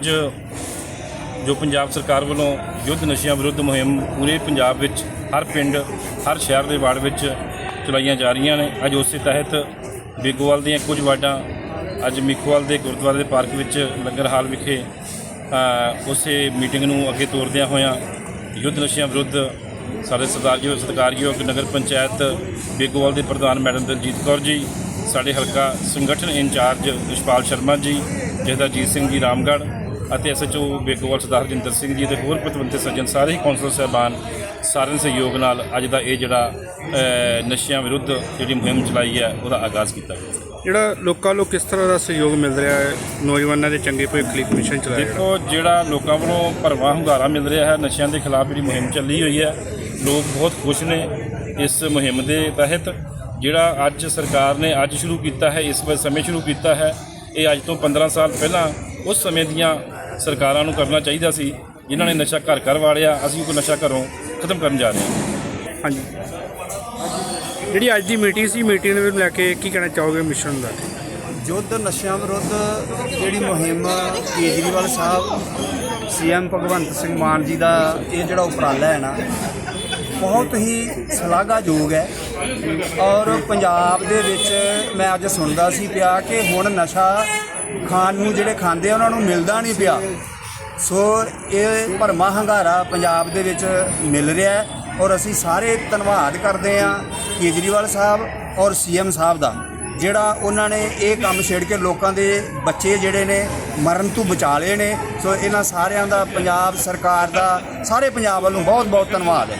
ਅੱਜ ਜੋ ਪੰਜਾਬ ਸਰਕਾਰ ਵੱਲੋਂ ਯੁੱਧ ਨਸ਼ਿਆਂ ਵਿਰੁੱਧ ਮੁਹਿੰਮ ਪੂਰੇ ਪੰਜਾਬ ਵਿੱਚ, ਹਰ ਪਿੰਡ, ਹਰ ਸ਼ਹਿਰ ਦੇ ਵਾਰਡ ਵਿੱਚ ਚਲਾਈਆਂ ਜਾ ਰਹੀਆਂ ਨੇ। ਅੱਜ ਉਸੇ ਤਹਿਤ ਬੇਗੋਵਾਲ ਦੀਆਂ ਕੁਝ ਵਾਰਡਾਂ, ਅੱਜ ਮਿੱਖਵਾਲ ਦੇ ਗੁਰਦੁਆਰੇ ਦੇ ਪਾਰਕ ਵਿੱਚ ਲੰਗਰ ਹਾਲ ਵਿਖੇ ਉਸੇ ਮੀਟਿੰਗ ਨੂੰ ਅੱਗੇ ਤੋਰਦਿਆਂ ਹੋਇਆਂ ਯੁੱਧ ਨਸ਼ਿਆਂ ਵਿਰੁੱਧ ਸਾਡੇ ਸਰਦਾਰਯੋਗ ਸਤਿਕਾਰਯੋਗ ਨਗਰ ਪੰਚਾਇਤ ਬੇਗੋਵਾਲ ਦੇ ਪ੍ਰਧਾਨ ਮੈਡਮ ਦਲਜੀਤ ਕੌਰ ਜੀ, ਸਾਡੇ ਹਲਕਾ ਸੰਗਠਨ ਇੰਚਾਰਜ ਵਿਸ਼ਪਾਲ ਸ਼ਰਮਾ ਜੀ ਜਹਦਾਜੀਤ ਸਿੰਘ ਜੀ ਰਾਮਗੜ੍ਹ ਅਤੇ ਐਸਐਚਓ ਬੇਗੋਵਾਲ ਸਰਦਾਰ ਹਰਜਿੰਦਰ ਸਿੰਘ ਜੀ ਤੇ ਹੋਰ ਪਤਵੰਤੇ ਸੱਜਣ ਸਾਰੇ ਹੀ ਕੌਂਸਲਰ ਸਾਹਿਬਾਨ ਸਾਰਿਆਂ ਦੇ ਸਹਿਯੋਗ ਨਾਲ ਅੱਜ ਦਾ ਇਹ ਜਿਹੜਾ ਨਸ਼ਿਆਂ ਵਿਰੁੱਧ ਜਿਹੜੀ ਮੁਹਿੰਮ ਚਲਾਈ ਹੈ ਉਹਦਾ ਆਗਾਜ਼ ਕੀਤਾ ਗਿਆ। ਜਿਹੜਾ ਲੋਕਾਂ ਨੂੰ ਕਿਸ ਤਰ੍ਹਾਂ ਦਾ ਸਹਿਯੋਗ ਮਿਲ ਰਿਹਾ ਹੈ ਨੌਜਵਾਨਾਂ ਦੇ ਚੰਗੇ ਭਵਿੱਖ ਲਈ ਕਮਿਸ਼ਨ ਚਲਾਇਆ ਦੇਖੋ ਜਿਹੜਾ ਲੋਕਾਂ ਵੱਲੋਂ ਭਰਵਾਂ ਹੁੰਗਾਰਾ ਮਿਲ ਰਿਹਾ ਹੈ ਨਸ਼ਿਆਂ ਦੇ ਖਿਲਾਫ ਜਿਹੜੀ ਮੁਹਿੰਮ ਚੱਲੀ ਹੋਈ ਹੈ ਲੋਕ ਬਹੁਤ ਖੁਸ਼ ਨੇ ਇਸ ਮੁਹਿੰਮ ਦੇ ਤਹਿਤ। ਜਿਹੜਾ ਅੱਜ ਸਰਕਾਰ ਨੇ ਅੱਜ ਸ਼ੁਰੂ ਕੀਤਾ ਹੈ ਇਸ ਵੇ ਸਮੇਂ ਸ਼ੁਰੂ ਕੀਤਾ ਹੈ ਇਹ ਅੱਜ ਤੋਂ 15 ਸਾਲ ਪਹਿਲਾਂ ਉਸ ਸਮੇਂ ਦੀਆਂ ਸਰਕਾਰਾਂ ਨੂੰ ਕਰਨਾ ਚਾਹੀਦਾ ਸੀ ਜਿਨ੍ਹਾਂ ਨੇ ਨਸ਼ਾ ਘਰ ਘਰ ਵਾੜਿਆ ਅਸੀਂ ਕੋਈ ਨਸ਼ਾ ਘਰੋਂ ਖਤਮ ਕਰਨ ਜਾ ਰਹੇ ਹਾਂ। ਹਾਂਜੀ। ਜਿਹੜੀ ਅੱਜ ਦੀ ਮੀਟਿੰਗ ਸੀ ਮੀਟਿੰਗ ਨੂੰ ਲੈ ਕੇ ਕੀ ਕਹਿਣਾ ਚਾਹੋਗੇ ਮਿਸ਼ਨ ਦਾ? ਯੁੱਧ ਨਸ਼ਿਆਂ ਵਿਰੁੱਧ ਜਿਹੜੀ ਮੁਹਿੰਮ ਕੇਜਰੀਵਾਲ ਸਾਹਿਬ ਸੀਐਮ ਭਗਵੰਤ ਸਿੰਘ ਮਾਨ ਜੀ ਦਾ ਇਹ ਜਿਹੜਾ ਉਪਰਾਲਾ ਹੈ ਨਾ ਬਹੁਤ ਹੀ ਸ਼ਲਾਘਾਯੋਗ ਹੈ। ਔਰ ਪੰਜਾਬ ਦੇ ਵਿੱਚ ਮੈਂ ਅੱਜ ਸੁਣਦਾ ਸੀ ਪਿਆ ਕਿ ਹੁਣ ਨਸ਼ਾ ਖਾਣ ਨੂੰ ਜਿਹੜੇ ਖਾਂਦੇ ਆ, ਉਹਨਾਂ ਨੂੰ ਮਿਲਦਾ ਨਹੀਂ ਪਿਆ। ਸੋ ਇਹ ਭਰਮਾ ਹੰਗਾਰਾ ਪੰਜਾਬ ਦੇ ਵਿੱਚ ਮਿਲ ਰਿਹਾ ਹੈ ਔਰ ਅਸੀਂ ਸਾਰੇ ਧੰਨਵਾਦ ਕਰਦੇ ਹਾਂ ਕੇਜਰੀਵਾਲ ਸਾਹਿਬ ਔਰ ਸੀਐਮ ਸਾਹਿਬ ਦਾ, ਜਿਹੜਾ ਉਹਨਾਂ ਨੇ ਇਹ ਕੰਮ ਛੇੜ ਕੇ ਲੋਕਾਂ ਦੇ ਬੱਚੇ ਜਿਹੜੇ ਨੇ ਮਰਨ ਤੋਂ ਬਚਾ ਲਏ ਨੇ। ਸੋ ਇਹਨਾਂ ਸਾਰਿਆਂ ਦਾ, ਪੰਜਾਬ ਸਰਕਾਰ ਦਾ, ਸਾਰੇ ਪੰਜਾਬ ਵੱਲੋਂ ਬਹੁਤ ਬਹੁਤ ਧੰਨਵਾਦ ਹੈ।